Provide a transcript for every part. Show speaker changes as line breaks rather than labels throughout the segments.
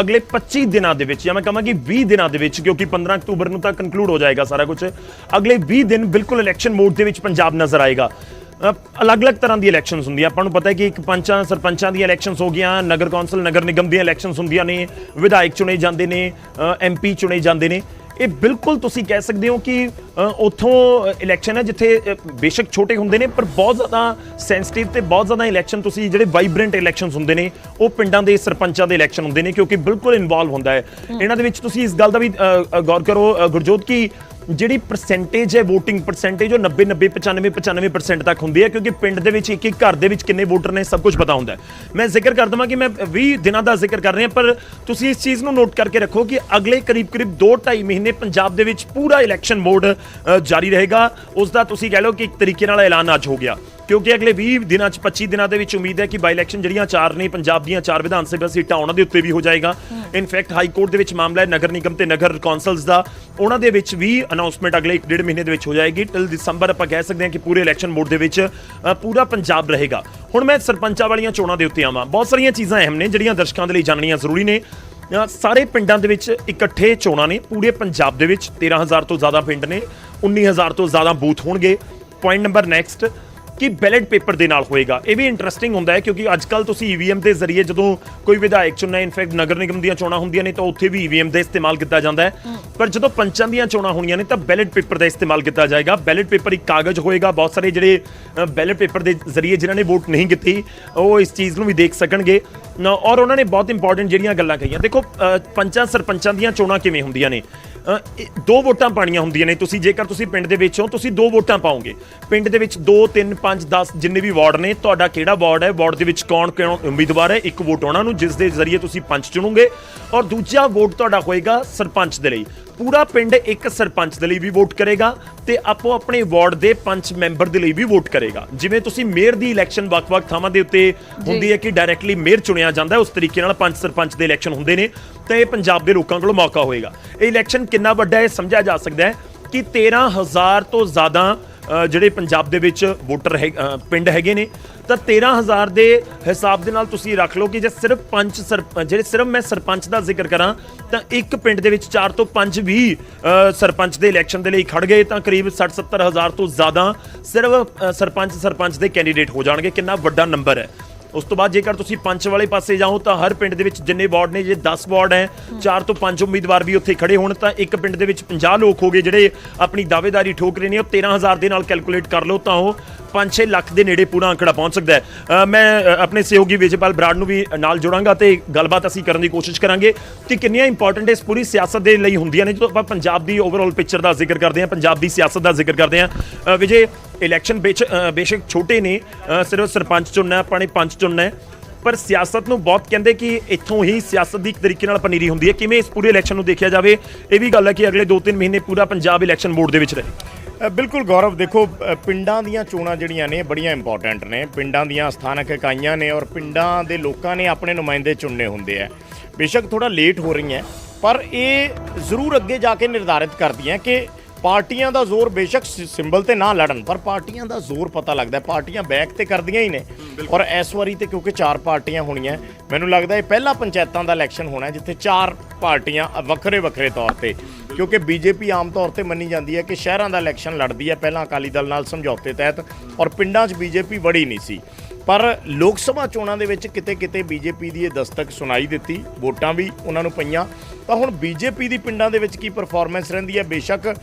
ਅਗਲੇ 25 ਦਿਨਾਂ ਦੇ ਵਿੱਚ ਜਾਂ ਮੈਂ ਕਹਾਂ ਕਿ 20 ਦਿਨਾਂ ਦੇ ਵਿੱਚ, ਕਿਉਂਕਿ 15 ਅਕਤੂਬਰ ਨੂੰ ਤਾਂ ਕਨਕਲੂਡ ਹੋ ਜਾਏਗਾ ਸਾਰਾ ਕੁਝ ਅਗਲੇ 20 ਦਿਨ ਬਿਲਕੁਲ ਇਲੈਕਸ਼ਨ ਮੋਡ ਦੇ ਵਿੱਚ ਪੰਜਾਬ ਨਜ਼ਰ ਆਏਗਾ। ਅਲੱਗ-ਅਲੱਗ ਤਰ੍ਹਾਂ ਦੀ ਇਲੈਕਸ਼ਨਸ ਹੁੰਦੀਆਂ ਆਪਾਂ ਨੂੰ ਪਤਾ ਹੈ ਕਿ ਇੱਕ ਪੰਚਾਂ, ਸਰਪੰਚਾਂ ਦੀਆਂ ਇਲੈਕਸ਼ਨਸ ਹੋ ਗਈਆਂ, ਨਗਰ ਕੌਂਸਲ, ਨਗਰ ਨਿਗਮ ਦੀਆਂ ਇਲੈਕਸ਼ਨਸ ਹੁੰਦੀਆਂ ਨੇ, ਵਿਧਾਇਕ ਚੁਣੇ ਜਾਂਦੇ ਨੇ ਐਮਪੀ ਚੁਣੇ ਜਾਂਦੇ ਨੇ। ਇਹ ਬਿਲਕੁਲ ਤੁਸੀਂ ਕਹਿ ਸਕਦੇ ਹੋ ਕਿ ਉੱਥੋਂ ਇਲੈਕਸ਼ਨ ਹੈ ਜਿੱਥੇ ਬੇਸ਼ੱਕ ਛੋਟੇ ਹੁੰਦੇ ਨੇ ਪਰ ਬਹੁਤ ਜ਼ਿਆਦਾ ਸੈਂਸਿਟਿਵ ਤੇ ਬਹੁਤ ਜ਼ਿਆਦਾ ਇਲੈਕਸ਼ਨ ਤੁਸੀਂ ਜਿਹੜੇ ਵਾਈਬ੍ਰੈਂਟ ਇਲੈਕਸ਼ਨਸ ਹੁੰਦੇ ਨੇ ਉਹ ਪਿੰਡਾਂ ਦੇ ਸਰਪੰਚਾਂ ਦੇ ਇਲੈਕਸ਼ਨ ਹੁੰਦੇ ਨੇ ਕਿਉਂਕਿ ਬਿਲਕੁਲ ਇਨਵੋਲਵ ਹੁੰਦਾ ਹੈ। ਇਹਨਾਂ ਦੇ ਵਿੱਚ ਤੁਸੀਂ ਇਸ ਗੱਲ ਦਾ ਵੀ ਗੌਰ ਕਰੋ ਗੁਰਜੋਤ ਕਿ ਜਿਹੜੀ ਪਰਸੈਂਟੇਜ ਹੈ, VOTING ਪਰਸੈਂਟੇਜ ਉਹ 90 90 95 95% ਤੱਕ ਹੁੰਦੀ ਹੈ, ਕਿਉਂਕਿ ਪਿੰਡ ਦੇ ਵਿੱਚ ਇੱਕ ਇੱਕ ਘਰ ਦੇ ਵਿੱਚ ਕਿੰਨੇ ਵੋਟਰ ਨੇ, ਸਭ ਕੁਝ ਪਤਾ ਹੁੰਦਾ ਮੈਂ ਜ਼ਿਕਰ ਕਰ ਦਵਾਂ ਕਿ ਮੈਂ 20 ਦਿਨਾਂ ਦਾ ਜ਼ਿਕਰ ਕਰ ਰਿਹਾ, ਪਰ ਤੁਸੀਂ ਇਸ ਚੀਜ਼ ਨੂੰ ਨੋਟ ਕਰਕੇ ਰੱਖੋ ਕਿ ਅਗਲੇ ਕਰੀਬ ਕਰੀਬ 2.5 ਮਹੀਨੇ ਪੰਜਾਬ ਦੇ ਵਿੱਚ ਪੂਰਾ ਇਲੈਕਸ਼ਨ ਮੋਡ ਜਾਰੀ ਰਹੇਗਾ। ਉਸ ਦਾ ਤੁਸੀਂ ਕਹਿ ਲਓ ਕਿ ਇੱਕ ਤਰੀਕੇ ਨਾਲ ਐਲਾਨ ਅੱਜ ਹੋ ਗਿਆ। ਕਿਉਂਕਿ ਅਗਲੇ 20 ਦਿਨਾਂ ਚ 25 ਦਿਨਾਂ ਦੇ ਵਿੱਚ ਉਮੀਦ ਹੈ ਕਿ ਬਾਈ ਇਲੈਕਸ਼ਨ ਜਿਹੜੀਆਂ ਚਾਰ ਨੇ, ਪੰਜਾਬ ਦੀਆਂ ਚਾਰ ਵਿਧਾਨ ਸਭਾ ਸੀਟਾਂ ਉਹਨਾਂ ਦੇ ਉੱਤੇ ਵੀ ਹੋ ਜਾਏਗਾ। ਇਨਫੈਕਟ ਹਾਈ ਕੋਰਟ ਦੇ ਵਿੱਚ ਮਾਮਲਾ ਹੈ, ਨਗਰ ਨਿਗਮ ਤੇ ਨਗਰ ਕੌਂਸਲਸ ਦਾ। ਉਹਨਾਂ ਦੇ ਵਿੱਚ ਵੀ ਅਨਾਉਂਸਮੈਂਟ ਅਗਲੇ 1.5 ਮਹੀਨੇ ਦੇ ਵਿੱਚ ਹੋ ਜਾਏਗੀ। ਟਿਲ ਦਸੰਬਰ ਆਪਾਂ ਕਹਿ ਸਕਦੇ ਹਾਂ ਕਿ ਪੂਰੇ ਇਲੈਕਸ਼ਨ ਮੋਡ ਦੇ ਵਿੱਚ ਪੂਰਾ ਪੰਜਾਬ ਰਹੇਗਾ। ਹੁਣ ਮੈਂ ਸਰਪੰਚਾਂ ਵਾਲੀਆਂ ਚੋਣਾਂ ਦੇ ਉੱਤੇ ਆਵਾਂ। ਬਹੁਤ ਸਾਰੀਆਂ ਚੀਜ਼ਾਂ ਅਹਿਮ ਨੇ, ਜਿਹੜੀਆਂ ਦਰਸ਼ਕਾਂ ਦੇ ਲਈ ਜਾਣਨੀਆਂ ਜ਼ਰੂਰੀ ਨੇ। ਸਾਰੇ ਪਿੰਡਾਂ ਦੇ ਵਿੱਚ ਇਕੱਠੇ ਚੋਣਾਂ ਨੇ। ਪੂਰੇ ਪੰਜਾਬ ਦੇ ਵਿੱਚ 13000 ਤੋਂ ਜ਼ਿਆਦਾ ਪਿੰਡ ਨੇ 19000 ਤੋਂ ਜ਼ਿਆਦਾ ਬੂਥ ਹੋਣਗੇ। ਪੁਆਇੰਟ ਨੰਬਰ ਨੈਕਸਟ ਕਿ ਬੈਲਟ ਪੇਪਰ ਦੇ ਨਾਲ ਹੋਏਗਾ। ਇਹ ਵੀ ਇੰਟਰਸਟਿੰਗ ਹੁੰਦਾ ਹੈ ਕਿਉਂਕਿ ਅੱਜ ਕੱਲ ਤੁਸੀਂ ਈਵੀਐਮ ਦੇ ਜ਼ਰੀਏ ਜਦੋਂ ਕੋਈ ਵਿਧਾਇਕ ਚੁਣਨਾ ਇਨਫੈਕਟ ਨਗਰ ਨਿਗਮ ਦੀਆਂ ਚੋਣਾਂ ਹੁੰਦੀਆਂ ਨੇ ਤਾਂ ਉੱਥੇ ਵੀ ਈਵੀਐਮ ਦਾ ਇਸਤੇਮਾਲ ਕੀਤਾ ਜਾਂਦਾ ਹੈ। ਪਰ ਜਦੋਂ ਪੰਚਾਂ ਦੀਆਂ ਚੋਣਾਂ ਹੋਣੀਆਂ ਨੇ ਤਾਂ ਬੈਲਟ ਪੇਪਰ ਦਾ ਇਸਤੇਮਾਲ ਕੀਤਾ ਜਾਏਗਾ। ਬੈਲਟ ਪੇਪਰ ਇੱਕ ਕਾਗਜ਼ ਹੋਏਗਾ। ਬਹੁਤ ਸਾਰੇ ਜਿਹੜੇ ਬੈਲਟ ਪੇਪਰ ਦੇ ਜ਼ਰੀਏ ਜਿਨ੍ਹਾਂ ਨੇ ਵੋਟ ਨਹੀਂ ਕੀਤੀ ਉਹ ਇਸ ਚੀਜ਼ ਨੂੰ ਵੀ ਦੇਖ ਸਕਣਗੇ। ਨਾ ਔਰ ਉਹਨਾਂ ਨੇ ਬਹੁਤ ਇੰਪੋਰਟੈਂਟ ਜਿਹੜੀਆਂ ਗੱਲਾਂ ਕਹੀਆਂ। ਦੇਖੋ ਪੰਚਾਂ ਸਰਪੰਚਾਂ ਦੀਆਂ ਚੋਣਾਂ ਕਿਵੇਂ ਹੁੰਦੀਆਂ ਨੇ? ਦੋ ਵੋਟਾਂ ਪਾਣੀਆਂ ਹੁੰਦੀਆਂ ਨੇ। ਤੁਸੀਂ ਜੇਕਰ ਤੁਸੀਂ ਪਿੰਡ ਦੇ ਵਿੱਚ ਹੋ ਤੁਸੀਂ ਦੋ ਵੋਟਾਂ ਪਾਓਗੇ। ਪਿੰਡ ਦੇ ਵਿੱਚ 2 3 5 10 ਜਿੰਨੇ ਵੀ ਵਾਰਡ ਨੇ ਤੁਹਾਡਾ ਕਿਹੜਾ ਵਾਰਡ ਹੈ? ਵਾਰਡ ਦੇ ਵਿੱਚ ਕੌਣ ਕੌਣ ਉਮੀਦਵਾਰ ਹੈ? ਇੱਕ ਵੋਟ ਉਹਨਾਂ ਨੂੰ ਜਿਸ ਦੇ ਜ਼ਰੀਏ ਤੁਸੀਂ ਪੰਚ ਚੁਣੋਗੇ। ਔਰ ਦੂਜਾ ਵੋਟ ਤੁਹਾਡਾ ਹੋਏਗਾ ਸਰਪੰਚ ਦੇ ਲਈ। ਪੂਰਾ ਪਿੰਡ ਇੱਕ ਸਰਪੰਚ ਦੇ ਲਈ ਵੀ ਵੋਟ ਕਰੇਗਾ ਤੇ ਆਪੋ ਆਪਣੇ ਵਾਰਡ ਦੇ ਪੰਚ ਮੈਂਬਰ ਦੇ ਲਈ ਵੀ ਵੋਟ ਕਰੇਗਾ। ਜਿਵੇਂ ਤੁਸੀਂ ਮੇਅਰ ਦੀ ਇਲੈਕਸ਼ਨ ਵੱਖ-ਵੱਖ ਥਾਵਾਂ ਦੇ ਉੱਤੇ ਹੁੰਦੀ ਹੈ ਕਿ ਡਾਇਰੈਕਟਲੀ ਮੇਅਰ ਚੁਣਿਆ ਜਾਂਦਾ ਹੈ ਉਸ ਤਰੀਕੇ ਨਾਲ ਪੰਚ ਸਰਪੰਚ ਦੇ ਇਲੈਕਸ਼ਨ ਹੁੰਦੇ ਨੇ। ਤਾਂ ਇਹ ਪੰਜਾਬ ਦੇ ਲੋਕਾਂ ਕੋਲ ਮੌਕਾ ਹੋਏਗਾ। ਇਹ ਇਲੈਕਸ਼ਨ ਕਿੰਨਾ ਵੱਡਾ ਹੈ ਇਹ ਸਮਝਿਆ ਜਾ ਸਕਦਾ ਹੈ ਕਿ 13000 ਤੋਂ ਜ਼ਿਆਦਾ ਜਿਹੜੇ ਪੰਜਾਬ ਦੇ ਵਿੱਚ ਵੋਟਰ ਹੈ ਪਿੰਡ ਹੈਗੇ ਨੇ। ਤਾਂ 13000 ਦੇ ਹਿਸਾਬ ਦੇ ਨਾਲ ਤੁਸੀਂ ਰੱਖ ਲਓ ਕਿ ਜੇ ਸਿਰਫ ਪੰਜ ਸਰਪ- ਜਿਹੜੇ ਸਿਰਫ ਮੈਂ ਸਰਪੰਚ ਦਾ ਜ਼ਿਕਰ ਕਰਾਂ, ਤਾਂ ਇੱਕ ਪਿੰਡ ਦੇ ਵਿੱਚ 4 ਤੋਂ 5 ਵੀ ਸਰਪੰਚ ਦੇ ਇਲੈਕਸ਼ਨ ਦੇ ਲਈ ਖੜ ਗਏ ਤਾਂ ਕਰੀਬ 60 70000 ਤੋਂ ਜ਼ਿਆਦਾ ਸਿਰਫ ਸਰਪੰਚ ਸਰਪੰਚ ਦੇ ਕੈਂਡੀਡੇਟ ਹੋ ਜਾਣਗੇ। ਕਿੰਨਾ ਵੱਡਾ ਨੰਬਰ ਹੈ। ਉਸ ਤੋਂ ਬਾਅਦ ਜੇਕਰ ਤੁਸੀਂ ਪੰਚ ਵਾਲੇ ਪਾਸੇ ਜਾਓ ਤਾਂ ਹਰ ਪਿੰਡ ਦੇ ਵਿੱਚ ਜਿੰਨੇ ਵਾਰਡ ਨੇ, ਜੇ 10 ਵਾਰਡ ਹੈ 4 ਤੋਂ 5 ਉਮੀਦਵਾਰ ਵੀ ਉੱਥੇ ਖੜੇ ਹੋਣ, ਤਾਂ ਇੱਕ ਪਿੰਡ ਦੇ ਵਿੱਚ 50 ਲੋਕ ਹੋਗੇ ਜਿਹੜੇ ਆਪਣੀ ਦਾਅਵੇਦਾਰੀ ਠੋਕ ਰਹੇ ਨੇ, ਉਹ 13000 ਦੇ ਨਾਲ ਕੈਲਕੂਲੇਟ ਕਰ ਲਓ ਤਾਂ ਉਹ 5-6 ਲੱਖ ਦੇ ਨੇੜੇ ਪੂਰਾ ਅੰਕੜਾ ਪਹੁੰਚ ਸਕਦਾ ਹੈ। ਮੈਂ ਆਪਣੇ ਸਹਿਯੋਗੀ ਵਿਜੇਪਾਲ ਬਰਾੜ ਨੂੰ ਵੀ ਨਾਲ ਜੋੜਾਂਗਾ ਤੇ ਗੱਲਬਾਤ ਅਸੀਂ ਕਰਨ ਦੀ ਕੋਸ਼ਿਸ਼ ਕਰਾਂਗੇ ਕਿ ਕਿੰਨੀਆਂ ਇੰਪੋਰਟੈਂਟ ਇਸ ਪੂਰੀ ਸਿਆਸਤ ਦੇ ਲਈ ਹੁੰਦੀਆਂ ਨੇ। ਜਦੋਂ ਆਪਾਂ ਪੰਜਾਬ ਦੀ ਓਵਰਆਲ ਪਿਕਚਰ ਦਾ ਜ਼ਿਕਰ ਕਰਦੇ ਹਾਂ, ਪੰਜਾਬ ਦੀ ਸਿਆਸਤ ਦਾ ਜ਼ਿਕਰ ਕਰਦੇ ਹਾਂ ਵਿਜੇ ਇਲੈਕਸ਼ਨ ਬੇਚ- ਬੇਸ਼ੱਕ ਛੋਟੇ ਨੇ ਸਿਰਫ ਸਰਪੰਚ ਚੁਣਨਾ ਹੈ, ਆਪਾਂ ਨੇ ਪੰਚ ਚੁਣਨਾ ਹੈ। ਪਰ ਸਿਆਸਤ ਨੂੰ ਬਹੁਤ ਕਹਿੰਦੇ ਕਿ ਇੱਥੋਂ ਹੀ ਸਿਆਸਤ ਦੀ ਇੱਕ ਤਰੀਕੇ ਨਾਲ ਪਨੀਰੀ ਹੁੰਦੀ ਹੈ। ਕਿਵੇਂ ਇਸ ਪੂਰੇ ਇਲੈਕਸ਼ਨ ਨੂੰ ਦੇਖਿਆ ਜਾਵੇ ਇਹ ਵੀ ਗੱਲ ਹੈ ਕਿ ਅਗਲੇ 2-3 ਮਹੀਨੇ ਪੂਰਾ ਪੰਜਾਬ ਇਲੈਕਸ਼ਨ ਮੋਡ ਦੇ ਵਿੱਚ ਰਹੇ।
ਬਿਲਕੁਲ ਗੌਰਵ ਦੇਖੋ ਪਿੰਡਾਂ ਦੀਆਂ ਚੋਣਾਂ ਜਿਹੜੀਆਂ ਨੇ ਬੜੀਆਂ ਇੰਪੋਰਟੈਂਟ ਨੇ। ਪਿੰਡਾਂ ਦੀਆਂ ਸਥਾਨਕ ਇਕਾਈਆਂ ਨੇ ਔਰ ਪਿੰਡਾਂ ਦੇ ਲੋਕਾਂ ਨੇ ਆਪਣੇ ਨੁਮਾਇੰਦੇ ਚੁਣਨੇ ਹੁੰਦੇ ਆ। ਬੇਸ਼ੱਕ ਥੋੜਾ ਲੇਟ ਹੋ ਰਹੀਆਂ ਪਰ ਇਹ ਜ਼ਰੂਰ ਅੱਗੇ ਜਾ ਕੇ ਨਿਰਧਾਰਿਤ ਕਰਦੀਆਂ ਕਿ ਪਾਰਟੀਆਂ ਦਾ ਜ਼ੋਰ ਬੇਸ਼ੱਕ ਸਿੰਬਲ ਤੇ ਨਾ ਲੜਨ ਪਰ ਪਾਰਟੀਆਂ ਦਾ ਜ਼ੋਰ ਪਤਾ ਲੱਗਦਾ। ਪਾਰਟੀਆਂ ਬੈਕ ਤੇ ਕਰਦੀਆਂ ਹੀ ਨੇ। ਔਰ ਇਸ ਵਾਰੀ ਤੇ ਕਿਉਂਕਿ ਚਾਰ ਪਾਰਟੀਆਂ ਹੋਣੀਆਂ ਮੈਨੂੰ ਲੱਗਦਾ ਇਹ ਪਹਿਲਾ ਪੰਚਾਇਤਾਂ ਦਾ ਇਲੈਕਸ਼ਨ ਹੋਣਾ ਜਿੱਥੇ ਚਾਰ ਪਾਰਟੀਆਂ ਵੱਖਰੇ ਵੱਖਰੇ ਤੌਰ ਤੇ। ਕਿਉਂਕਿ ਬੀਜੇਪੀ ਆਮ ਤੌਰ ਤੇ ਮੰਨੀ ਜਾਂਦੀ ਹੈ ਕਿ ਸ਼ਹਿਰਾਂ ਦਾ ਇਲੈਕਸ਼ਨ ਲੜਦੀ ਹੈ। ਪਹਿਲਾਂ ਅਕਾਲੀ ਦਲ ਨਾਲ ਸਮਝੌਤੇ ਤਹਿਤ ਔਰ ਪਿੰਡਾਂ 'ਚ ਬੀਜੇਪੀ ਵੜੀ ਨਹੀਂ ਸੀ। ਪਰ ਲੋਕ ਸਭਾ ਚੋਣਾਂ ਦੇ ਵਿੱਚ ਕਿਤੇ ਕਿਤੇ ਬੀਜੇਪੀ ਦੀ ਇਹ ਦਸਤਕ ਸੁਣਾਈ ਦਿੱਤੀ, ਵੋਟਾਂ ਵੀ ਉਹਨਾਂ ਨੂੰ ਪਈਆਂ। ਤਾਂ ਹੁਣ ਬੀਜੇਪੀ ਦੀ ਪਿੰਡਾਂ ਦੇ ਵਿੱਚ ਕੀ ਪਰਫਾਰਮੈਂਸ ਰਹਿੰਦੀ ਹੈ? ਬੇਸ਼ੱਕ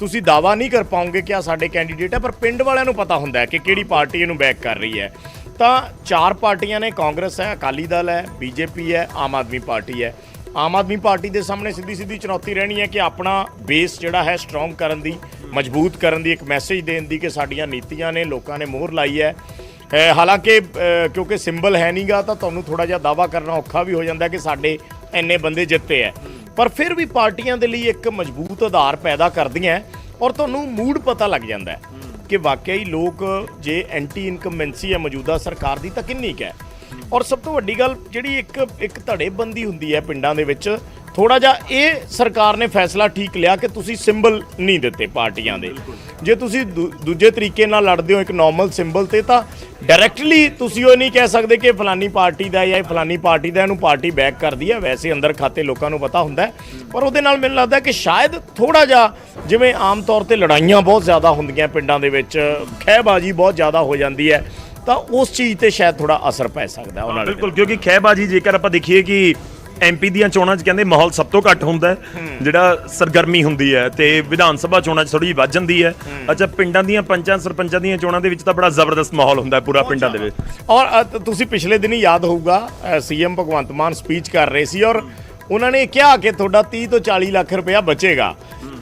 ਤੁਸੀਂ ਦਾਵਾ ਨਹੀਂ ਕਰ ਪਾਉਂਗੇ ਕਿ ਆ ਸਾਡੇ ਕੈਂਡੀਡੇਟ ਹੈ, ਪਰ ਪਿੰਡ ਵਾਲਿਆਂ ਨੂੰ ਪਤਾ ਹੁੰਦਾ ਹੈ ਕਿ ਕਿਹੜੀ ਪਾਰਟੀ ਇਹਨੂੰ ਬੈਕ ਕਰ ਰਹੀ ਹੈ। ਤਾਂ ਚਾਰ ਪਾਰਟੀਆਂ ਨੇ, ਕਾਂਗਰਸ ਹੈ, ਅਕਾਲੀ ਦਲ ਹੈ, ਬੀਜੇਪੀ ਹੈ, ਆਮ ਆਦਮੀ ਪਾਰਟੀ ਹੈ। ਆਮ ਆਦਮੀ ਪਾਰਟੀ ਦੇ ਸਾਹਮਣੇ ਸਿੱਧੀ ਸਿੱਧੀ ਚੁਣੌਤੀ ਰਹਿਣੀ ਹੈ ਕਿ ਆਪਣਾ ਬੇਸ ਜਿਹੜਾ ਹੈ ਸਟਰੋਂਗ ਕਰਨ ਦੀ, ਮਜ਼ਬੂਤ ਕਰਨ ਦੀ ਇੱਕ ਮੈਸੇਜ ਦੇਣ ਦੀ ਕਿ ਸਾਡੀਆਂ ਨੀਤੀਆਂ ਨੇ, ਲੋਕਾਂ ਨੇ ਮੋਹਰ ਲਾਈ ਹੈ। ਹਾਲਾਂਕਿ ਕਿਉਂਕਿ ਸਿੰਬਲ ਹੈ ਨਹੀਂਗਾ ਤਾਂ ਤੁਹਾਨੂੰ ਥੋੜਾ ਜਿਹਾ ਦਾਵਾ ਕਰਨਾ ਔਖਾ ਵੀ ਹੋ ਜਾਂਦਾ ਕਿ ਸਾਡੇ ਇੰਨੇ ਬੰਦੇ ਜਿੱਤੇ ਹੈ ਪਰ ਫਿਰ ਵੀ ਪਾਰਟੀਆਂ ਦੇ ਲਈ ਇੱਕ ਮਜ਼ਬੂਤ ਆਧਾਰ ਪੈਦਾ ਕਰਦੀਆਂ ਔਰ ਤੁਹਾਨੂੰ ਮੂਡ ਪਤਾ ਲੱਗ ਜਾਂਦਾ ਕਿ ਵਾਕਿਆ ਹੀ ਲੋਕ ਜੇ ਐਂਟੀ ਇਨਕਮਬੈਂਸੀ ਹੈ ਮੌਜੂਦਾ ਸਰਕਾਰ ਦੀ, ਤਾਂ ਕਿੰਨੀ ਕੁ ਹੈ ਔਰ ਸਭ ਤੋਂ ਵੱਡੀ ਗੱਲ ਜਿਹੜੀ ਇੱਕ ਇੱਕ ਧੜੇਬੰਦੀ ਹੁੰਦੀ ਹੈ ਪਿੰਡਾਂ ਦੇ ਵਿੱਚ ਥੋੜਾ ਜਿਹਾ ਇਹ ਸਰਕਾਰ ਨੇ ਫੈਸਲਾ ਠੀਕ ਲਿਆ ਕਿ ਤੁਸੀਂ ਸਿੰਬਲ ਨਹੀਂ ਦਿੱਤੇ ਪਾਰਟੀਆਂ ਦੇ। ਜੇ ਤੁਸੀਂ ਦੂਜੇ ਤਰੀਕੇ ਨਾਲ ਲੜਦੇ ਹੋ ਇੱਕ ਨਾਰਮਲ ਸਿੰਬਲ ਤੇ ਤਾਂ ਡਾਇਰੈਕਟਲੀ ਤੁਸੀਂ ਉਹ ਨਹੀਂ ਕਹਿ ਸਕਦੇ ਕਿ ਫਲਾਨੀ ਪਾਰਟੀ ਦਾ ਜਾਂ ਇਹ ਫਲਾਨੀ ਪਾਰਟੀ ਦਾ ਇਹਨੂੰ ਪਾਰਟੀ ਬੈਕ ਕਰਦੀ ਹੈ। ਵੈਸੇ ਅੰਦਰ ਖਾਤੇ ਲੋਕਾਂ ਨੂੰ ਪਤਾ ਹੁੰਦਾ। ਪਰ ਉਹਦੇ ਨਾਲ ਮੈਨੂੰ ਲੱਗਦਾ ਕਿ ਸ਼ਾਇਦ ਥੋੜਾ ਜਿਹਾ ਜਿਵੇਂ ਆਮ ਤੌਰ ਤੇ ਲੜਾਈਆਂ ਬਹੁਤ ਜ਼ਿਆਦਾ ਹੁੰਦੀਆਂ ਪਿੰਡਾਂ ਦੇ ਵਿੱਚ ਖਹਿਬਾਜ਼ੀ ਬਹੁਤ ਜ਼ਿਆਦਾ ਹੋ ਜਾਂਦੀ ਹੈ ਤਾਂ ਉਸ ਚੀਜ਼ ਤੇ ਸ਼ਾਇਦ ਥੋੜਾ ਅਸਰ ਪੈ ਸਕਦਾ ਉਹਨਾਂ ਦੇ
ਬਿਲਕੁਲ ਕਿਉਂਕਿ ਖਹਿਬਾਜੀ ਜੇਕਰ ਆਪਾਂ ਦੇਖੀਏ ਕਿ ਐਮਪੀ ਦੀਆਂ ਚੋਣਾਂ 'ਚ ਕਹਿੰਦੇ ਮਾਹੌਲ ਸਭ ਤੋਂ ਘੱਟ ਹੁੰਦਾ ਹੈ ਜਿਹੜਾ ਸਰਗਰਮੀ ਹੁੰਦੀ ਹੈ ਤੇ ਵਿਧਾਨ ਸਭਾ ਚੋਣਾਂ 'ਚ ਥੋੜੀ ਜਿਹੀ ਵੱਧ ਜਾਂਦੀ ਹੈ। ਅੱਛਾ ਪਿੰਡਾਂ ਦੀਆਂ ਪੰਚਾਂ ਸਰਪੰਚਾਂ ਦੀਆਂ ਚੋਣਾਂ ਦੇ ਵਿੱਚ ਤਾਂ ਬੜਾ ਜ਼ਬਰਦਸਤ ਮਾਹੌਲ ਹੁੰਦਾ ਹੈ ਪੂਰਾ ਪਿੰਡਾਂ ਦੇ ਵਿੱਚ।
ਔਰ ਅ, ਤ- ਤੁਸੀਂ ਪਿਛਲੇ ਦਿਨੀ ਯਾਦ ਹੋਊਗਾ ਸੀਐਮ ਭਗਵੰਤ ਮਾਨ ਸਪੀਚ ਕਰ ਰਹੇ ਸੀ ਔਰ ਉਹਨਾਂ ਨੇ ਕਿਹਾ ਕਿ ਤੁਹਾਡਾ 30 ਤੋਂ 40 ਲੱਖ ਰੁਪਇਆ ਬਚੇਗਾ।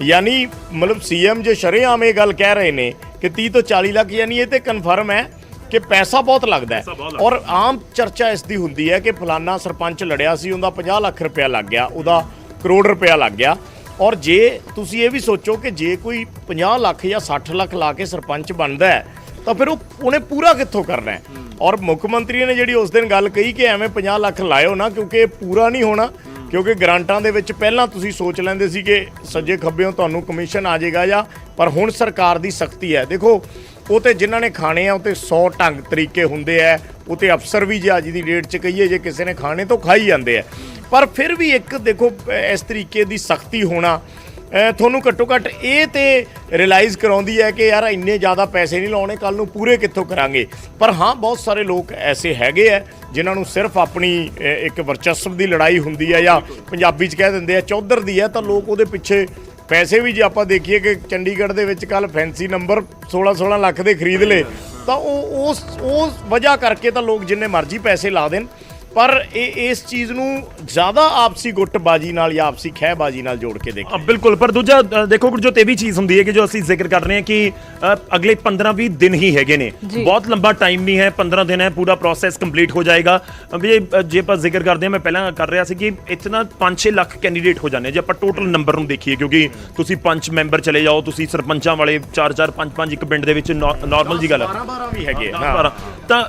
ਯਾਨੀ ਮਤਲਬ ਸੀਐਮ ਜੇ ਸ਼ਰੇਆਮ ਇਹ ਗੱਲ ਕਹਿ ਰਹੇ ਨੇ ਕਿ 30 ਤੋਂ 40 ਲੱਖ ਯਾਨੀ ਇਹ ਤੇ ਕਨਫਰਮ ਹੈ ਕਿ ਪੈਸਾ ਬਹੁਤ ਲੱਗਦਾ ਹੈ। ਔਰ ਆਮ ਚਰਚਾ ਇਸ ਦੀ ਹੁੰਦੀ ਹੈ ਕਿ ਫਲਾਨਾ ਸਰਪੰਚ ਲੜਿਆ ਸੀ ਉਹਦਾ 50 ਲੱਖ ਰੁਪਇਆ ਲੱਗ ਗਿਆ ਉਹਦਾ ਕਰੋੜ ਰੁਪਇਆ ਲੱਗ ਗਿਆ। ਔਰ ਜੇ ਤੁਸੀਂ ਇਹ ਵੀ ਸੋਚੋ ਕਿ ਜੇ ਕੋਈ 50 ਲੱਖ ਜਾਂ 60 ਲੱਖ ਲਾ ਕੇ ਸਰਪੰਚ ਬਣਦਾ ਹੈ ਤਾਂ ਫਿਰ ਉਹ ਉਹਨੇ ਪੂਰਾ ਕਿੱਥੋਂ ਕਰਨਾ ਹੈ? ਔਰ ਮੁੱਖ ਮੰਤਰੀ ਨੇ ਜਿਹੜੀ ਉਸ ਦਿਨ ਗੱਲ ਕਹੀ ਕਿ ਐਵੇਂ 50 ਲੱਖ ਲਾਇਓ ਨਾ ਕਿਉਂਕਿ ਇਹ ਪੂਰਾ ਨਹੀਂ ਹੋਣਾ ਕਿਉਂਕਿ ਗ੍ਰਾਂਟਾਂ ਦੇ ਵਿੱਚ ਪਹਿਲਾਂ ਤੁਸੀਂ ਸੋਚ ਲੈਂਦੇ ਸੀ ਕਿ ਸੱਜੇ ਖੱਬਿਓਂ ਤੁਹਾਨੂੰ ਕਮਿਸ਼ਨ ਆ ਜਾਏਗਾ ਜਾਂ ਪਰ ਹੁਣ ਸਰਕਾਰ ਦੀ ਸਖਤੀ ਹੈ। ਦੇਖੋ ਉਹ ਤੇ ਜਿਨ੍ਹਾਂ ਨੇ ਖਾਣੇ ਆ, ਉਹ ਤੇ 100 ਢੰਗ ਤਰੀਕੇ ਹੁੰਦੇ ਆ। ਉਹ ਤੇ ਅਫਸਰ ਵੀ ਜੇ ਅੱਜ ਦੀ ਡੇਟ 'ਚ ਕਹੀਏ, ਜੇ ਕਿਸੇ ਨੇ ਖਾਣੇ ਤਾਂ ਖਾਈ ਜਾਂਦੇ ਆ। ਪਰ ਫਿਰ ਵੀ ਇੱਕ ਦੇਖੋ, ਇਸ ਤਰੀਕੇ ਦੀ ਸਖਤੀ ਹੋਣਾ ਤੁਹਾਨੂੰ ਘੱਟੋ ਘੱਟ ਇਹ ਤੇ ਰਿਅਲਾਈਜ਼ ਕਰਾਉਂਦੀ ਹੈ ਕਿ ਯਾਰ ਇੰਨੇ ਜ਼ਿਆਦਾ ਪੈਸੇ ਨਹੀਂ ਲਾਉਣੇ ਕੱਲ ਨੂੰ ਪੂਰੇ ਕਿੱਥੋਂ ਕਰਾਂਗੇ? ਪਰ ਹਾਂ, ਬਹੁਤ ਸਾਰੇ ਲੋਕ ਐਸੇ ਹੈਗੇ ਆ, ਜਿਨ੍ਹਾਂ ਨੂੰ ਸਿਰਫ ਆਪਣੀ ਇੱਕ ਵਰਚਸਵ ਦੀ ਲੜਾਈ ਹੁੰਦੀ ਹੈ ਜਾਂ ਪੰਜਾਬੀ 'ਚ ਕਹਿ ਦਿੰਦੇ ਆ, ਚੌਧਰ ਦੀ ਹੈ ਤਾਂ ਲੋਕ ਉਹਦੇ ਪਿੱਛੇ ਪੈਸੇ ਵੀ ਜੇ ਆਪਾਂ ਦੇਖੀਏ ਕਿ ਚੰਡੀਗੜ੍ਹ ਦੇ ਵਿੱਚ ਕੱਲ ਫੈਂਸੀ ਨੰਬਰ 16 16 ਲੱਖ ਦੇ ਖਰੀਦ ਲਏ, ਤਾਂ ਉਹ ਉਸ ਉਸ ਵਜ੍ਹਾ ਕਰਕੇ ਤਾਂ ਲੋਕ ਜਿੰਨੇ ਮਰਜ਼ੀ ਪੈਸੇ ਲਾ ਦੇਣ। ਪਰ ਇਹ ਇਸ ਚੀਜ਼ ਨੂੰ ਜ਼ਿਆਦਾ ਆਪਸੀ ਗੁੱਟਬਾਜੀ ਨਾਲ ਜਾਂ ਆਪਸੀ ਖਹਿਬਾਜੀ ਨਾਲ ਜੋੜ ਕੇ ਦੇਖੋ।
ਬਿਲਕੁਲ ਪਰ ਦੂਜਾ ਅ, ਦੇਖੋ ਗੁਰਜੋਤ ਇਹ ਵੀ ਚੀਜ਼ ਹੁੰਦੀ ਹੈ ਕਿ ਜੋ ਅਸੀਂ ਜ਼ਿਕਰ ਕਰ ਰਹੇ ਹਾਂ ਕਿ ਅ, ਅਗਲੇ 15-20 ਦਿਨ ਹੀ ਹੈਗੇ ਨੇ। ਬਹੁਤ ਲੰਬਾ ਟਾਈਮ ਨਹੀਂ ਹੈ 15 ਦਿਨ ਹੈ ਪੂਰਾ ਪ੍ਰੋਸੈਸ ਕੰਪਲੀਟ ਹੋ ਜਾਏਗਾ। ਅ, ਵੀ ਅ, ਜੇ ਆਪਾਂ ਜ਼ਿਕਰ ਕਰਦੇ ਹਾਂ ਮੈਂ ਪਹਿਲਾਂ ਕਰ ਰਿਹਾ ਸੀ ਕਿ ਇਤਨਾ 5-6 ਲੱਖ ਕੈਂਡੀਡੇਟ ਹੋ ਜਾਂਦੇ ਜੇ ਆਪਾਂ ਟੋਟਲ ਨੰਬਰ ਨੂੰ ਦੇਖੀਏ ਕਿਉਂਕਿ ਤੁਸੀਂ ਪੰਜ ਮੈਂਬਰ ਚਲੇ ਜਾਓ ਤੁਸੀਂ ਸਰਪੰਚਾਂ ਵਾਲੇ 4-4 5-5 ਇੱਕ ਪਿੰਡ ਦੇ ਵਿੱਚ ਨਾਰਮਲ ਜੀ ਗੱਲ ਹੈ।
12 ਵੀ ਹੈਗੇ
ਹਾਂ ਤਾਂ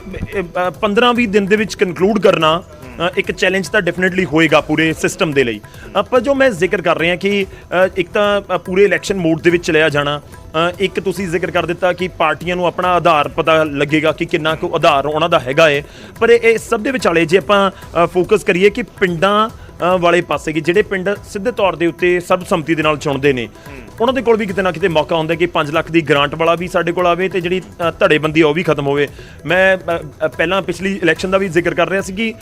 15-20 ਦਿਨ ਦੇ ਵਿੱਚ ਕਨਕਲੂਡ ਕਰਨਾ ਇੱਕ ਚੈਲੰਜ ਤਾਂ ਡੈਫੀਨਿਟਲੀ ਹੋਏਗਾ ਪੂਰੇ ਸਿਸਟਮ ਦੇ ਲਈ। ਅ, ਪਰ ਜੋ ਮੈਂ ਜ਼ਿਕਰ ਕਰ ਰਿਹਾ ਕਿ ਇੱਕ ਤਾਂ ਪੂਰੇ ਇਲੈਕਸ਼ਨ ਮੋਡ ਦੇ ਵਿੱਚ ਚਲਿਆ ਜਾਣਾ ਇੱਕ ਤੁਸੀਂ ਜ਼ਿਕਰ ਕਰ ਦਿੱਤਾ ਕਿ ਪਾਰਟੀਆਂ ਨੂੰ ਆਪਣਾ ਆਧਾਰ ਪਤਾ ਲੱਗੇਗਾ ਕਿ ਕਿੰਨਾ ਕੁ ਆਧਾਰ ਉਹਨਾਂ ਦਾ ਹੈਗਾ ਏ। ਪਰ ਇਹ ਸਭ ਦੇ ਵਿਚਾਲੇ ਜੇ ਆਪਾਂ ਫੋਕਸ ਕਰੀਏ ਕਿ ਪਿੰਡਾਂ ਵਾਲੇ ਪਾਸੇ ਕਿ ਜਿਹੜੇ ਪਿੰਡ ਸਿੱਧੇ ਤੌਰ ਦੇ ਉੱਤੇ ਸਰਬਸੰਮਤੀ ਦੇ ਨਾਲ ਚੁਣਦੇ ਨੇ ਉਹਨਾਂ ਦੇ ਕੋਲ ਵੀ ਕਿਤੇ ਨਾ ਕਿਤੇ ਮੌਕਾ ਹੁੰਦਾ ਕਿ 5 ਲੱਖ ਦੀ ਗ੍ਰਾਂਟ ਵਾਲਾ ਵੀ ਸਾਡੇ ਕੋਲ ਆਵੇ ਤੇ ਜਿਹੜੀ ਧੜੇਬੰਦੀ ਉਹ ਵੀ ਖਤਮ ਹੋਵੇ। ਮੈਂ ਪਹਿਲਾਂ ਪਿਛਲੀ ਇਲੈਕਸ਼ਨ ਦਾ ਵੀ ਜ਼ਿਕਰ ਕਰ ਰਿਹਾ ਸੀ ਕਿ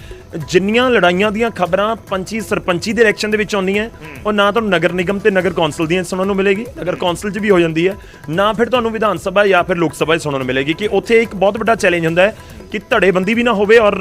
ਜਿੰਨੀਆਂ ਲੜਾਈਆਂ ਦੀਆਂ ਖਬਰਾਂ ਪੰਚੀ ਸਰਪੰਚੀ ਦੇ ਇਲੈਕਸ਼ਨ ਦੇ ਵਿੱਚ ਆਉਂਦੀਆਂ ਉਹ ਨਾ ਤੁਹਾਨੂੰ ਨਗਰ ਨਿਗਮ ਤੇ ਨਗਰ ਕੌਂਸਲ ਦੀਆਂ ਸੁਣਨ ਨੂੰ ਮਿਲੇਗੀ ਨਗਰ ਕੌਂਸਲ 'ਚ ਵੀ ਹੋ ਜਾਂਦੀ ਹੈ ਨਾ ਫਿਰ ਤੁਹਾਨੂੰ ਵਿਧਾਨ ਸਭਾ ਜਾਂ ਫਿਰ ਲੋਕ ਸਭਾ 'ਚ ਸੁਣਨ ਨੂੰ ਮਿਲੇਗੀ ਕਿ ਉੱਥੇ ਇੱਕ ਬਹੁਤ ਵੱਡਾ ਚੈਲੰਜ ਹੁੰਦਾ ਹੈ ਕਿ ਧੜੇਬੰਦੀ ਵੀ ਨਾ ਹੋਵੇ ਔਰ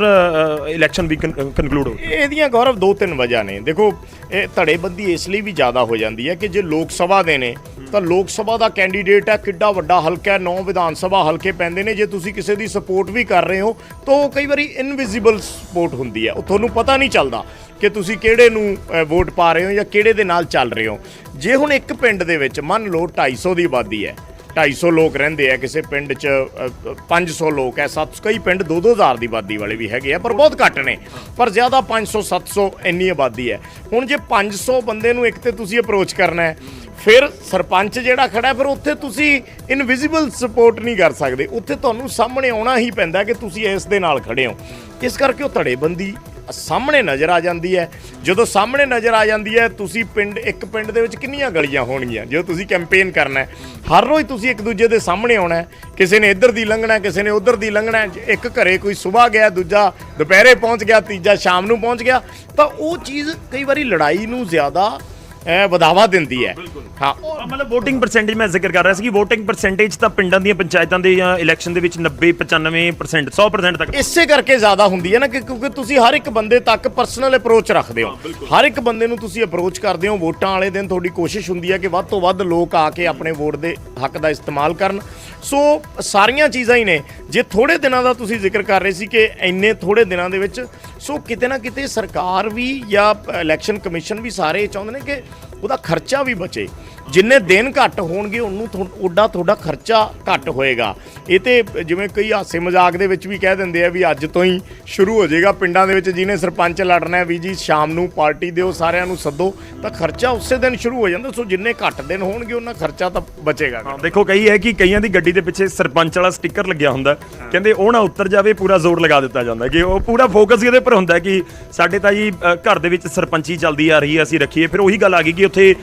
ਇਲੈਕਸ਼ਨ ਵੀ ਕਨਕਲੂਡ ਹੋਵੇ
ਇਹਦੀਆਂ ਗੌਰਵ ਦੋ ਤਿੰਨ ਵਜ੍ਹਾ ਨੇ। ਦੇਖੋ, ਇਹ ਧੜੇਬੰਦੀ ਇਸ ਲਈ ਵੀ ਜ਼ਿਆਦਾ ਹੋ ਜਾਂਦੀ ਹੈ ਕਿ ਜੇ ਲੋਕ ਸਭਾ ਦੇ ਨੇ, ਤਾਂ ਲੋਕ ਸਭਾ ਦਾ ਕੈਂਡੀਡੇਟ ਹੈ ਕਿੱਡਾ ਵੱਡਾ ਹਲਕਾ ਹੈ, ਨੌ ਵਿਧਾਨ ਸਭਾ ਹਲਕੇ ਪੈਂਦੇ ਨੇ। ਜੇ ਤੁਸੀਂ ਕਿਸੇ ਦੀ ਸਪੋਰਟ ਵੀ ਕਰ ਰਹੇ ਹੋ, ਤਾਂ ਉਹ ਕਈ ਵਾਰੀ ਇਨਵਿਜ਼ੀਬਲ ਸਪੋਰਟ ਹੁੰਦੀ ਹੈ। ਉਹ ਤੁਹਾਨੂੰ ਪਤਾ ਨਹੀਂ ਚੱਲਦਾ ਕਿ ਤੁਸੀਂ ਕਿਹੜੇ ਨੂੰ ਵੋਟ ਪਾ ਰਹੇ ਹੋ ਜਾਂ ਕਿਹੜੇ ਦੇ ਨਾਲ ਚੱਲ ਰਹੇ ਹੋ। ਜੇ ਹੁਣ ਇੱਕ ਪਿੰਡ ਦੇ ਵਿੱਚ ਮੰਨ ਲਓ 250 ਦੀ ਆਬਾਦੀ ਹੈ 250 ਲੋਕ ਰਹਿੰਦੇ ਆ ਕਿਸੇ ਪਿੰਡ 'ਚ ਅ, ਅ, 500 ਲੋਕ ਐ 700 ਕਈ ਪਿੰਡ 2-2000 ਦੀ ਆਬਾਦੀ ਵਾਲੇ ਵੀ ਹੈਗੇ ਆ ਪਰ ਬਹੁਤ ਘੱਟ ਨੇ। ਪਰ ਜ਼ਿਆਦਾ 500 700 ਇੰਨੀ ਆਬਾਦੀ ਹੈ ਹੁਣ ਜੇ 500 ਬੰਦੇ ਨੂੰ ਇੱਕ ਤੇ ਤੁਸੀਂ ਅਪਰੋਚ ਕਰਨਾ ਹੈ ਫਿਰ ਸਰਪੰਚ ਜਿਹੜਾ ਖੜਾ ਫਿਰ ਉੱਥੇ ਤੁਸੀਂ ਇਨਵਿਜ਼ੀਬਲ ਸਪੋਰਟ ਨਹੀਂ ਕਰ ਸਕਦੇ। ਉੱਥੇ ਤੁਹਾਨੂੰ ਸਾਹਮਣੇ ਆਉਣਾ ਹੀ ਪੈਂਦਾ ਕਿ ਤੁਸੀਂ ਇਸ ਦੇ ਨਾਲ ਖੜੇ ਹੋ। ਇਸ ਕਰਕੇ ਉਹ ਧੜੇਬੰਦੀ ਸਾਹਮਣੇ ਨਜ਼ਰ ਆ ਜਾਂਦੀ ਹੈ? ਜਦੋਂ ਸਾਹਮਣੇ ਨਜ਼ਰ ਆ ਜਾਂਦੀ ਹੈ, ਤੁਸੀਂ ਪਿੰਡ, ਇੱਕ ਪਿੰਡ ਦੇ ਵਿੱਚ ਕਿੰਨੀਆਂ ਗਲੀਆਂ ਹੋਣਗੀਆਂ? ਜਦੋਂ ਤੁਸੀਂ ਕੈਂਪੇਨ ਕਰਨਾ ਹੈ, ਹਰ ਰੋਜ਼ ਤੁਸੀਂ ਇੱਕ ਦੂਜੇ ਦੇ ਸਾਹਮਣੇ ਆਉਣਾ ਹੈ, ਕਿਸੇ ਨੇ ਇੱਧਰ ਦੀ ਲੰਘਣਾ ਕਿਸੇ ਨੇ ਉੱਧਰ ਦੀ ਲੰਘਣਾ ਇੱਕ ਘਰੇ ਕੋਈ ਸਵੇਰ ਗਿਆ, ਦੂਜਾ ਦੁਪਹਿਰੇ ਪਹੁੰਚ ਗਿਆ, ਤੀਜਾ ਸ਼ਾਮ ਨੂੰ ਪਹੁੰਚ ਗਿਆ, ਤਾਂ ਉਹ ਚੀਜ਼ ਕਈ ਵਾਰੀ ਲੜਾਈ ਨੂੰ ਜ਼ਿਆਦਾ ਅਹ, ਵਧਾਵਾ ਦਿੰਦੀ ਹੈ। ਹਾਂ।
ਮਤਲਬ VOTING ਪਰਸੈਂਟੇਜ ਮੈਂ ਜ਼ਿਕਰ ਕਰ ਰਿਹਾ ਸੀ ਕਿ VOTING ਪਰਸੈਂਟੇਜ ਤਾਂ ਪਿੰਡਾਂ ਦੀਆਂ ਪੰਚਾਇਤਾਂ ਦੇ ਜਾਂ ਇਲੈਕਸ਼ਨ ਦੇ ਵਿੱਚ 90 95% 100% ਤੱਕ।
ਇਸੇ ਕਰਕੇ ਜ਼ਿਆਦਾ ਹੁੰਦੀ ਹੈ ਨਾ ਕਿ ਕਿਉਂਕਿ ਤੁਸੀਂ ਹਰ ਇੱਕ ਬੰਦੇ ਤੱਕ ਪਰਸਨਲ ਅਪਰੋਚ ਰੱਖਦੇ ਹੋ। ਹਰ ਇੱਕ ਬੰਦੇ ਨੂੰ ਤੁਸੀਂ ਅਪਰੋਚ ਕਰਦੇ ਹੋ। ਵੋਟਾਂ ਵਾਲੇ ਦਿਨ ਤੁਹਾਡੀ ਕੋਸ਼ਿਸ਼ ਹੁੰਦੀ ਹੈ ਕਿ ਵੱਧ ਤੋਂ ਵੱਧ ਲੋਕ ਆ ਕੇ ਆਪਣੇ ਵੋਟ ਦੇ ਹੱਕ ਦਾ ਇਸਤੇਮਾਲ ਕਰਨ। ਸੋ ਸਾਰੀਆਂ ਚੀਜ਼ਾਂ ਹੀ ਨੇ। ਜੇ ਥੋੜੇ ਦਿਨਾਂ ਦਾ ਤੁਸੀਂ ਜ਼ਿਕਰ ਕਰ ਰਹੇ ਸੀ ਕਿ ਇੰਨੇ ਥੋੜੇ ਦਿਨਾਂ ਦੇ ਵਿੱਚ ਸੋ ਕਿਤੇ ਨਾ ਕਿਤੇ ਸਰਕਾਰ ਵੀ ਜਾਂ ਇਲੈਕਸ਼ਨ ਕਮਿਸ਼ਨ ਵੀ ਸਾਰੇ ਚਾਹੁੰਦੇ ਨੇ ਕਿ ਉਹਦਾ ਖਰਚਾ ਵੀ ਬਚੇ। ਜਿੰਨੇ ਦਿਨ ਘੱਟ ਹੋਣਗੇ ਉਹਨੂੰ ਓਡਾ ਤੁਹਾਡਾ ਖਰਚਾ ਘੱਟ ਹੋਏਗਾ। ਇਹ ਤੇ ਜਿਵੇਂ ਕਈ ਹਾਸੇ ਮਜ਼ਾਕ ਦੇ ਵਿੱਚ ਵੀ ਕਹਿ ਦਿੰਦੇ ਆ ਵੀ ਅੱਜ ਤੋਂ ਹੀ ਸ਼ੁਰੂ ਹੋ ਜਾਏਗਾ। ਪਿੰਡਾਂ ਦੇ ਵਿੱਚ ਜਿਹਨੇ ਸਰਪੰਚ ਲੜਨਾ ਹੈ ਵੀ ਜੀ ਸ਼ਾਮ ਨੂੰ ਪਾਰਟੀ ਦਿਓ ਸਾਰਿਆਂ ਨੂੰ ਸੱਦੋ ਤਾਂ ਖਰਚਾ ਉਸੇ ਦਿਨ ਸ਼ੁਰੂ ਹੋ ਜਾਂਦਾ। ਸੋ ਜਿੰਨੇ ਘੱਟ ਦਿਨ ਹੋਣਗੇ ਉਹਨਾਂ ਖਰਚਾ ਤਾਂ ਬਚੇਗਾ।
ਹਾਂ ਦੇਖੋ ਕਈ ਹੈ ਕਿ ਕਈਆਂ ਦੀ ਗੱਡੀ ਦੇ ਪਿੱਛੇ ਸਰਪੰਚ ਵਾਲਾ ਸਟicker ਲੱਗਿਆ ਹੁੰਦਾ। ਕਹਿੰਦੇ ਉਹ ਨਾ ਉੱਤਰ ਜਾਵੇ ਪੂਰਾ ਜ਼ੋਰ ਲਗਾ ਦਿੱਤਾ ਜਾਂਦਾ ਕਿ ਉਹ ਪੂਰਾ ਫੋਕਸ ਇਹਦੇ ਪਰ ਹੁੰਦਾ ਕਿ ਸਾਡੇ ਤਾਂ ਜੀ ਘਰ ਦੇ ਵਿੱਚ ਸਰਪੰਚੀ ਚੱਲਦੀ ਆ ਰਹੀ ਹੈ ਅਸੀਂ ਰੱਖੀਏ। ਫਿਰ ਉਹੀ ਗੱਲ ਆ ਗਈ ਕਿ ਉੱਥੇ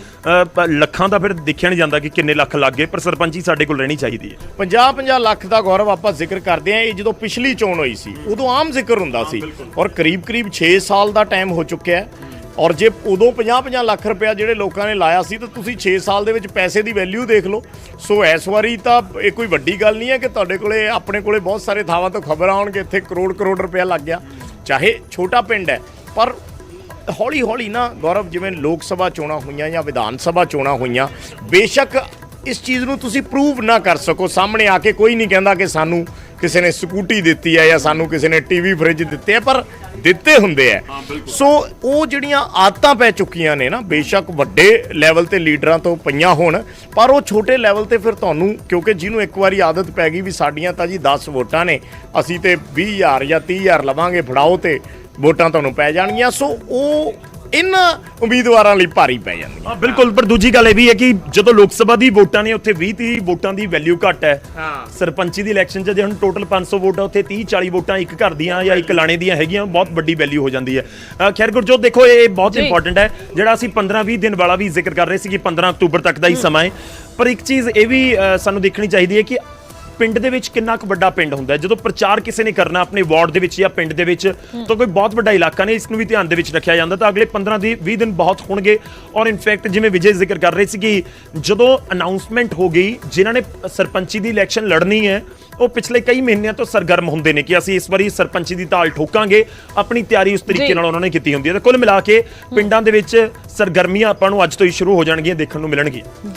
ਲੱਖਾਂ ਦਾ ਫਿਰ ਦੇਖਿਆ ਨਹੀਂ ਜਾਂਦਾ ਕਿ ਕਿੰਨੇ ਲੱਖ ਲੱਗ ਗਏ ਪਰ ਸਰਪੰਚੀ ਸਾਡੇ ਕੋਲ ਰਹਿਣੀ ਚਾਹੀਦੀ ਹੈ।
50-50 ਲੱਖ ਦਾ ਗੌਰਵ ਆਪਾਂ ਜ਼ਿਕਰ ਕਰਦੇ ਆਂ ਇਹ ਜਦੋਂ ਪਿਛਲੀ ਚੋਣ ਹੋਈ ਸੀ ਉਦੋਂ ਆਮ ਜ਼ਿਕਰ ਹੁੰਦਾ ਸੀ ਔਰ ਕਰੀਬ-ਕਰੀਬ 6 ਸਾਲ ਦਾ ਟਾਈਮ ਹੋ ਚੁੱਕਿਆ ਹੈ। ਔਰ ਜੇ ਉਦੋਂ 50-50 ਲੱਖ ਰੁਪਇਆ ਜਿਹੜੇ ਲੋਕਾਂ ਨੇ ਲਾਇਆ ਸੀ ਤਾਂ ਤੁਸੀਂ 6 ਸਾਲ ਦੇ ਵਿੱਚ ਪੈਸੇ ਦੀ ਵੈਲਿਊ ਦੇਖ ਲਓ। ਸੋ ਇਸ ਵਾਰੀ ਤਾਂ ਇਹ ਕੋਈ ਵੱਡੀ ਗੱਲ ਨਹੀਂ ਹੈ ਕਿ ਤੁਹਾਡੇ ਕੋਲੇ ਆਪਣੇ ਕੋਲੇ ਬਹੁਤ ਸਾਰੇ ਥਾਵਾਂ ਤੋਂ ਖਬਰ ਆਉਣਗੇ ਇੱਥੇ ਕਰੋੜ ਕਰੋੜ ਰੁਪਇਆ ਲੱਗ ਗਿਆ। ਚਾਹੇ ਛੋਟਾ ਪਿੰਡ ਹੈ ਪਰ ਹੌਲੀ ਹੌਲੀ ਨਾ ਗੌਰਵ, ਜਿਵੇਂ ਲੋਕ ਸਭਾ ਚੋਣਾਂ ਹੋਈਆਂ ਜਾਂ ਵਿਧਾਨ ਸਭਾ ਚੋਣਾਂ ਹੋਈਆਂ, ਬੇਸ਼ੱਕ ਇਸ ਚੀਜ਼ ਨੂੰ ਤੁਸੀਂ ਪ੍ਰੂਵ ਨਾ ਕਰ ਸਕੋ। ਸਾਹਮਣੇ ਆ ਕੇ ਕੋਈ ਨਹੀਂ ਕਹਿੰਦਾ ਕਿ ਸਾਨੂੰ ਕਿਸੇ ਨੇ ਸਕੂਟੀ ਦਿੱਤੀ ਹੈ ਜਾਂ ਸਾਨੂੰ ਕਿਸੇ ਨੇ ਟੀਵੀ ਫ੍ਰਿਜ ਦਿੱਤੇ ਹੈ, ਪਰ ਦਿੱਤੇ ਹੁੰਦੇ ਆ। ਸੋ ਉਹ ਜਿਹੜੀਆਂ ਆਦਤਾਂ ਪੈ ਚੁੱਕੀਆਂ ਨੇ ਨਾ ਬੇਸ਼ੱਕ ਵੱਡੇ ਲੈਵਲ ਤੇ ਲੀਡਰਾਂ ਤੋਂ ਪਈਆਂ ਹੋਣ ਪਰ ਉਹ ਛੋਟੇ ਲੈਵਲ ਤੇ ਫਿਰ ਤੁਹਾਨੂੰ ਕਿਉਂਕਿ ਜਿਹਨੂੰ ਇੱਕ ਵਾਰੀ ਆਦਤ ਪੈ ਗਈ ਵੀ ਸਾਡੀਆਂ ਤਾਂ ਜੀ 10 ਵੋਟਾਂ ਨੇ ਅਸੀਂ ਤੇ 20000 ਜਾਂ 30000 ਲਵਾਂਗੇ ਫੜਾਓ ਤੇ ਵੋਟਾਂ ਤੁਹਾਨੂੰ ਪੈ ਜਾਣਗੀਆਂ। ਸੋ ਉਹ ਇਹਨਾਂ ਉਮੀਦਵਾਰਾਂ ਲਈ ਭਾਰੀ ਪੈ ਜਾਂਦੀਆਂ
ਹਾਂ ਬਿਲਕੁਲ ਪਰ ਦੂਜੀ ਗੱਲ ਇਹ ਵੀ ਹੈ ਕਿ ਜਦੋਂ ਲੋਕ ਸਭਾ ਦੀ ਵੋਟਾਂ ਨੇ ਉੱਥੇ 20 30 ਵੋਟਾਂ ਦੀ ਵੈਲਿਊ ਘੱਟ ਹੈ।
ਹਾਂ।
ਸਰਪੰਚੀ ਦੀ ਇਲੈਕਸ਼ਨ 'ਚ ਜੇ ਹੁਣ ਟੋਟਲ 500 ਵੋਟਾਂ ਉੱਥੇ 30 40 ਵੋਟਾਂ ਇੱਕ ਘਰ ਦੀਆਂ ਜਾਂ ਇੱਕ ਲਾਣੇ ਦੀਆਂ ਹੈਗੀਆਂ ਬਹੁਤ ਵੱਡੀ ਵੈਲਿਊ ਹੋ ਜਾਂਦੀ ਹੈ। ਅ, ਖੈਰ ਗੁਰਜੋਤ ਦੇਖੋ ਇਹ ਬਹੁਤ। ਇੰਪੋਰਟੈਂਟ ਹੈ। ਜਿਹੜਾ ਅਸੀਂ 15 20 ਦਿਨ ਵਾਲਾ ਵੀ ਜ਼ਿਕਰ ਕਰ ਰਹੇ ਸੀ ਕਿ 15 ਅਕਤੂਬਰ ਤੱਕ ਦਾ ਹੀ। ਸਮਾਂ ਹੈ। ਪਰ ਇੱਕ ਚੀਜ਼ ਇਹ ਵੀ ਅ, ਸਾਨੂੰ ਦੇਖਣੀ ਚਾਹੀਦੀ ਹੈ ਕਿ ਪਿੰਡ ਦੇ ਵਿੱਚ ਕਿੰਨਾ ਕੁ ਵੱਡਾ ਪਿੰਡ ਹੁੰਦਾ ਹੈ? ਜਦੋਂ ਪ੍ਰਚਾਰ ਕਿਸੇ ਨੇ ਕਰਨਾ ਆਪਣੇ ਵਾਰਡ ਦੇ ਵਿੱਚ ਜਾਂ ਪਿੰਡ ਦੇ ਵਿੱਚ ਤਾਂ ਕੋਈ ਬਹੁਤ ਵੱਡਾ ਇਲਾਕਾ ਨਹੀਂ ਇਸ ਨੂੰ ਵੀ ਧਿਆਨ ਦੇ ਵਿੱਚ ਰੱਖਿਆ ਜਾਂਦਾ ਤਾਂ ਅਗਲੇ 15 ਦੀ 20 ਦਿਨ ਬਹੁਤ ਹੋਣਗੇ। ਔਰ ਇਨਫੈਕਟ ਜਿਵੇਂ ਵਿਜੇ ਜ਼ਿਕਰ ਕਰ ਰਹੇ ਸੀ ਕਿ ਜਦੋਂ ਅਨਾਉਂਸਮੈਂਟ ਹੋ ਗਈ ਜਿਨ੍ਹਾਂ ਨੇ ਸਰਪੰਚੀ ਦੀ ਇਲੈਕਸ਼ਨ ਲੜਨੀ ਹੈ ਉਹ ਪਿਛਲੇ ਕਈ ਮਹੀਨਿਆਂ ਤੋਂ ਸਰਗਰਮ ਹੁੰਦੇ ਨੇ ਕਿ ਅਸੀਂ ਇਸ ਵਾਰੀ ਸਰਪੰਚੀ ਦੀ ਤਾਲ ਠੋਕਾਂਗੇ ਆਪਣੀ ਤਿਆਰੀ ਉਸ ਤਰੀਕੇ। ਨਾਲ ਉਹਨਾਂ ਨੇ ਕੀਤੀ ਹੁੰਦੀ ਹੈ। ਤਾਂ ਕੁੱਲ ਮਿਲਾ ਕੇ ਪਿੰਡਾਂ ਦੇ ਵਿੱਚ ਸਰਗਰਮੀਆਂ ਆਪਾਂ ਨੂੰ ਅੱਜ ਤੋਂ ਹੀ ਸ਼ੁਰੂ ਹੋ ਜਾਣਗੀਆਂ ਦੇਖਣ ਨੂੰ ਮਿਲਣਗੀਆਂ।